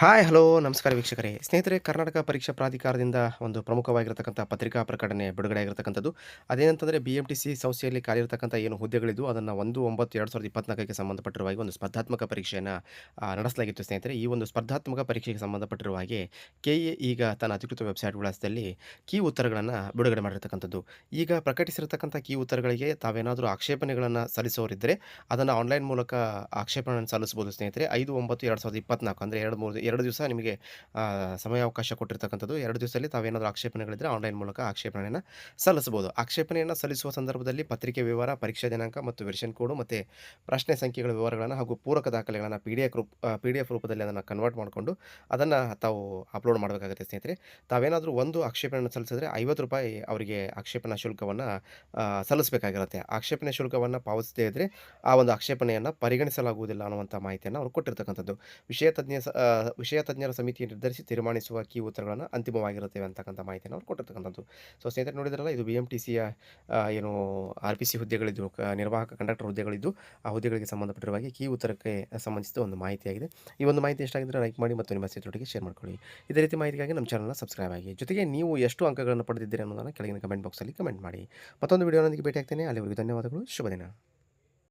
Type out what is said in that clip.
Hi hello ನಮಸ್ಕಾರ ವೀಕ್ಷಕರೇ. ಸ್ನೇಹಿತರೆ, ಕರ್ನಾಟಕ ಪರೀಕ್ಷಾ ಪ್ರಾಧಿಕಾರದಿಂದ ಒಂದು ಪ್ರಮುಖವಾಗಿರತಕ್ಕಂಥ ಪತ್ರಿಕಾ ಪ್ರಕಟಣೆ ಬಿಡುಗಡೆ ಆಗಿರತಕ್ಕಂಥದ್ದು ಅದೇನಂತಂದರೆ ಬಿ ಎಂ ಟಿ ಸಿ ಸಂಸ್ಥೆಯಲ್ಲಿ ಕಾಲಿರತಕ್ಕಂಥ ಏನು ಹುದ್ದೆಗಳಿದ್ದು, ಅದನ್ನು ಒಂದು ಒಂಬತ್ತು ಎರಡು ಸಾವಿರದ ಇಪ್ಪತ್ನಾಲ್ಕಕ್ಕೆ ಸಂಬಂಧಪಟ್ಟಿರುವ ಒಂದು ಸ್ಪರ್ಧಾತ್ಮಕ ಪರೀಕ್ಷೆಯನ್ನು ನಡೆಸಲಾಗಿತ್ತು ಸ್ನೇಹಿತರೆ. ಈ ಒಂದು ಸ್ಪರ್ಧಾತ್ಮಕ ಪರೀಕ್ಷೆಗೆ ಸಂಬಂಧಪಟ್ಟಿರುವ ಹಾಗೆ ಕೆ ಎ ಈಗ ತನ್ನ ಅಧಿಕೃತ ವೆಬ್ಸೈಟ್ ವಿಳಾಸದಲ್ಲಿ ಕೀ ಉತ್ತರಗಳನ್ನು ಬಿಡುಗಡೆ ಮಾಡಿರ್ತಕ್ಕಂಥದ್ದು. ಈಗ ಪ್ರಕಟಿಸಿರತಕ್ಕಂಥ ಕೀ ಉತ್ತರಗಳಿಗೆ ತಾವೇನಾದರೂ ಆಕ್ಷೇಪಣೆಗಳನ್ನು ಸಲ್ಲಿಸೋರಿದ್ದರೆ, ಅದನ್ನು ಆನ್ಲೈನ್ ಮೂಲಕ ಆಕ್ಷೇಪಣೆಯನ್ನು ಸಲ್ಲಿಸಬಹುದು ಸ್ನೇಹಿತರೆ. ಐದು ಒಂಬತ್ತು ಎರಡು ಸಾವಿರದ ಇಪ್ಪತ್ನಾಲ್ಕು, ಅಂದರೆ ಎರಡು ಮೂರು ಎರಡು ದಿವಸ ನಿಮಗೆ ಸಮಯ ಸಮಯಾವಕಾಶ ಕೊಟ್ಟಿರ್ತಕ್ಕಂಥದ್ದು. ಎರಡು ದಿವಸದಲ್ಲಿ ತಾವೇನಾದರೂ ಆಕ್ಷೇಪಣೆಗಳಿದ್ದರೆ ಆನ್ಲೈನ್ ಮೂಲಕ ಆಕ್ಷೇಪಣೆಯನ್ನು ಸಲ್ಲಿಸಬಹುದು. ಆಕ್ಷೇಪಣೆಯನ್ನು ಸಲ್ಲಿಸುವ ಸಂದರ್ಭದಲ್ಲಿ ಪತ್ರಿಕೆ ವಿವರ ಪರೀಕ್ಷಾ ದಿನಾಂಕ ಮತ್ತು ವೆರ್ಷನ್ ಕೋಡು ಮತ್ತು ಪ್ರಶ್ನೆ ಸಂಖ್ಯೆಗಳ ವಿವರಗಳನ್ನು ಹಾಗೂ ಪೂರಕ ದಾಖಲೆಗಳನ್ನು ಪಿ ಡಿ ಎಫ್ ರೂಪ ಪಿ ಡಿ ಎಫ್ ರೂಪದಲ್ಲಿ ಅದನ್ನು ಕನ್ವರ್ಟ್ ಮಾಡಿಕೊಂಡು ಅದನ್ನು ತಾವು ಅಪ್ಲೋಡ್ ಮಾಡಬೇಕಾಗುತ್ತೆ ಸ್ನೇಹಿತರೆ. ತಾವೇನಾದರೂ ಒಂದು ಆಕ್ಷೇಪಣೆಯನ್ನು ಸಲ್ಲಿಸಿದ್ರೆ ಐವತ್ತು ರೂಪಾಯಿ ಅವರಿಗೆ ಆಕ್ಷೇಪಣಾ ಶುಲ್ಕವನ್ನು ಸಲ್ಲಿಸಬೇಕಾಗಿರುತ್ತೆ. ಆಕ್ಷೇಪಣೆ ಶುಲ್ಕವನ್ನು ಪಾವತಿಸದೇ ಇದ್ದರೆ ಆ ಒಂದು ಆಕ್ಷೇಪಣೆಯನ್ನು ಪರಿಗಣಿಸಲಾಗುವುದಿಲ್ಲ ಅನ್ನುವಂಥ ಮಾಹಿತಿಯನ್ನು ಅವರು ಕೊಟ್ಟಿರ್ತಕ್ಕಂಥದ್ದು. ವಿಷಯ ತಜ್ಞ ವಿಷಯ ತಜ್ಞರ ಸಮಿತಿ ನಿರ್ಧರಿಸಿ ತೀರ್ಮಾನಿಸುವ ಕೀ ಉತ್ತರಗಳನ್ನು ಅಂತಿಮವಾಗಿರುತ್ತವೆ ಅಂತಕ್ಕಂಥ ಮಾಹಿತಿಯನ್ನು ಅವ್ರು ಕೊಟ್ಟಿರ್ತಕ್ಕಂಥದ್ದು. ಸೊ ಸ್ನೇಹಿತರೆ, ನೋಡಿದ್ರಲ್ಲ, ಇದು ಬಿ ಎಂ ಟಿ ಸಿಯ ಏನು ಆರ್ ಪಿ ಸಿ ಹುದ್ದೆಗಳಿದ್ದು ನಿರ್ವಾಹಕ ಕಂಡಕ್ಟರ್ ಹುದ್ದೆಗಳಿದ್ದು, ಆ ಹುದ್ದೆಗಳಿಗೆ ಸಂಬಂಧಪಟ್ಟಿರುವ ಹಾಗೆ ಕೀ ಉತ್ತರಕ್ಕೆ ಸಂಬಂಧಿಸಿದ ಒಂದು ಮಾಹಿತಿಯಾಗಿದೆ. ಈ ಒಂದು ಮಾಹಿತಿ ಎಷ್ಟಾಗಿದ್ದರೆ ಲೈಕ್ ಮಾಡಿ ಮತ್ತು ನಿಮ್ಮ ಸ್ನೇಹಿತರೊಟ್ಟಿಗೆ ಶೇರ್ ಮಾಡ್ಕೊಳ್ಳಿ. ಇದೇ ರೀತಿ ಮಾಹಿತಿಗಾಗಿ ನಮ್ಮ ಚಾನಲ್ನ ಸಬ್ಸ್ಕ್ರೈಬ್ ಆಗಿ. ಜೊತೆಗೆ ನೀವು ಎಷ್ಟು ಅಂಕಗಳನ್ನು ಪಡೆದಿದ್ದೀರಿ ಅನ್ನೋದನ್ನು ಕೆಳಗಿನ ಕಮೆಂಟ್ ಬಾಕ್ಸಲ್ಲಿ ಕಮೆಂಟ್ ಮಾಡಿ. ಮತ್ತೊಂದು ವಿಡಿಯೋನೊಂದಿಗೆ ಭೇಟಿ ಆಗ್ತೇನೆ ಅಲ್ಲಿವರೆಗೂ ಧನ್ಯವಾದಗಳು. ಶುಭ ದಿನ.